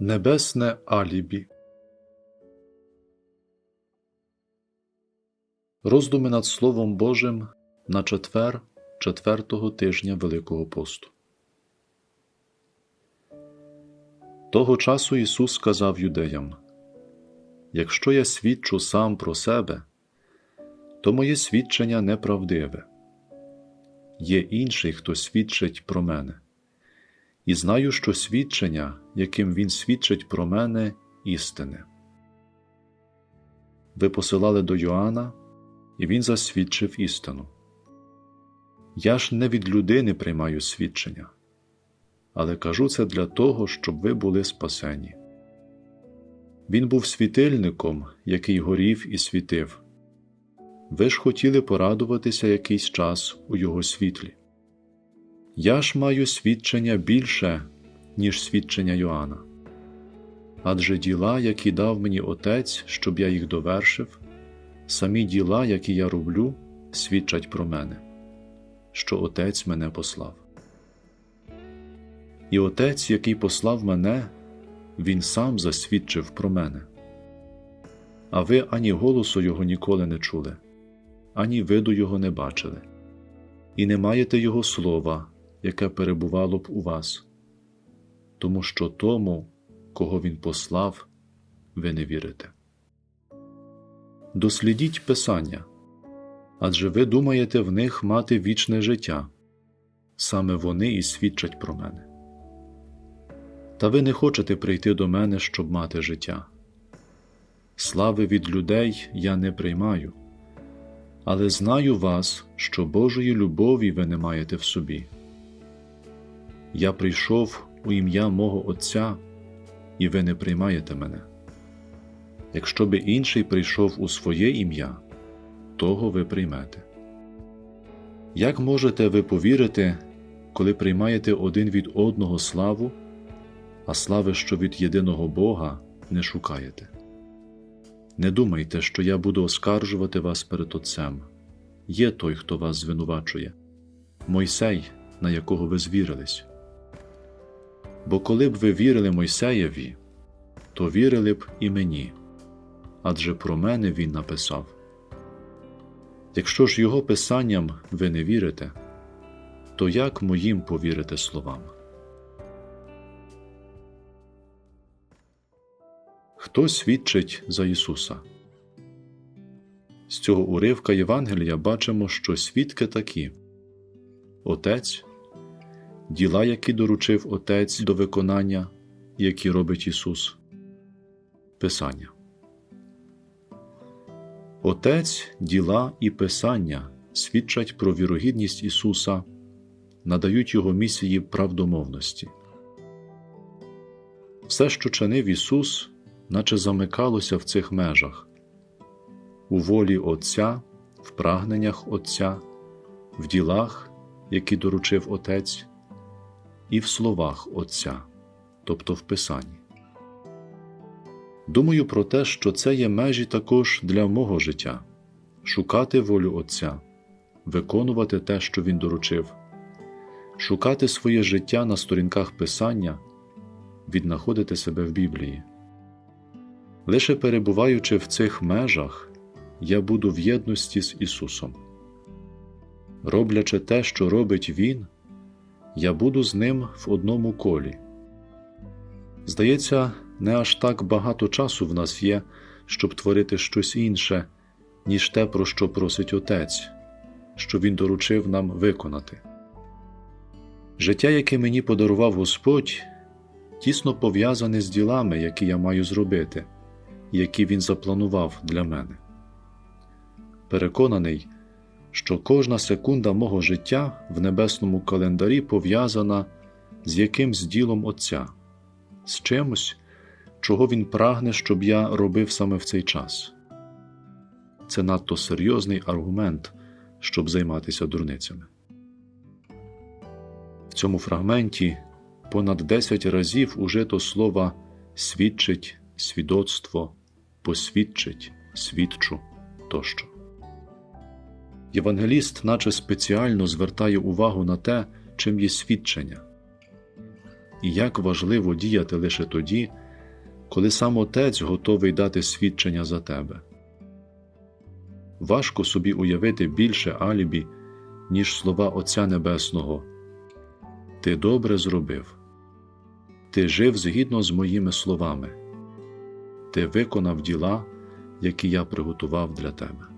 Небесне Алібі. Роздуми над Словом Божим на четвер четвертого тижня Великого посту. Того часу Ісус сказав юдеям: Якщо я свідчу сам про себе, то моє свідчення неправдиве. Є інший, хто свідчить про мене і знаю, що свідчення, яким він свідчить про мене, істине. Ви посилали до Йоанна, і він засвідчив істину. Я ж не від людини приймаю свідчення, але кажу це для того, щоб ви були спасені. Він був світильником, який горів і світив. Ви ж хотіли порадуватися якийсь час у його світлі. Я ж маю свідчення більше, ніж свідчення Йоанна. Адже діла, які дав мені Отець, щоб я їх довершив, самі діла, які я роблю, свідчать про мене, що Отець мене послав. І Отець, який послав мене, Він сам засвідчив про мене. А ви ані голосу Його ніколи не чули, ані виду Його не бачили, і не маєте Його слова яке перебувало б у вас, тому що тому, кого Він послав, ви не вірите. Дослідіть Писання адже ви думаєте в них мати вічне життя, саме вони і свідчать про мене. Та ви не хочете прийти до мене, щоб мати життя. Слави від людей я не приймаю, але знаю вас, що Божої любові ви не маєте в собі. Я прийшов у ім'я мого Отця, і ви не приймаєте мене. Якщо би інший прийшов у своє ім'я, того ви приймете. Як можете ви повірити, коли приймаєте один від одного славу, а слави, що від єдиного Бога, не шукаєте? Не думайте, що я буду оскаржувати вас перед Отцем. Є той, хто вас звинувачує, Мойсей, на якого ви звірились. Бо коли б ви вірили Мойсеєві, то вірили б і мені, адже про мене він написав. Якщо ж його писанням ви не вірите, то як моїм повірите словам? Хто свідчить за Ісуса? З цього уривка Євангелія бачимо, що свідки такі Отець діла, які доручив Отець до виконання, які робить Ісус. Писання. Отець, діла і Писання свідчать про вірогідність Ісуса, надають Його місії правдомовності. Все, що чинив Ісус, наче замикалося в цих межах, у волі Отця, в прагненнях Отця, в ділах, які доручив Отець, і в словах Отця, тобто в Писанні. Думаю про те, що це є межі також для мого життя шукати волю Отця, виконувати те, що Він доручив, шукати своє життя на сторінках Писання, віднаходити себе в Біблії. Лише перебуваючи в цих межах, я буду в єдності з Ісусом. Роблячи те, що робить Він я буду з ним в одному колі. Здається, не аж так багато часу в нас є, щоб творити щось інше, ніж те, про що просить Отець, що Він доручив нам виконати. Життя, яке мені подарував Господь, тісно пов'язане з ділами, які я маю зробити, які Він запланував для мене. Переконаний, що кожна секунда мого життя в небесному календарі пов'язана з якимсь ділом Отця, з чимось, чого Він прагне, щоб я робив саме в цей час. Це надто серйозний аргумент, щоб займатися дурницями. В цьому фрагменті понад 10 разів ужито слова свідчить, свідоцтво, посвідчить, свідчу тощо. Євангеліст, наче спеціально звертає увагу на те, чим є свідчення, і як важливо діяти лише тоді, коли сам Отець готовий дати свідчення за тебе. Важко собі уявити більше алібі, ніж слова Отця Небесного. Ти добре зробив. Ти жив згідно з моїми словами. Ти виконав діла, які я приготував для тебе.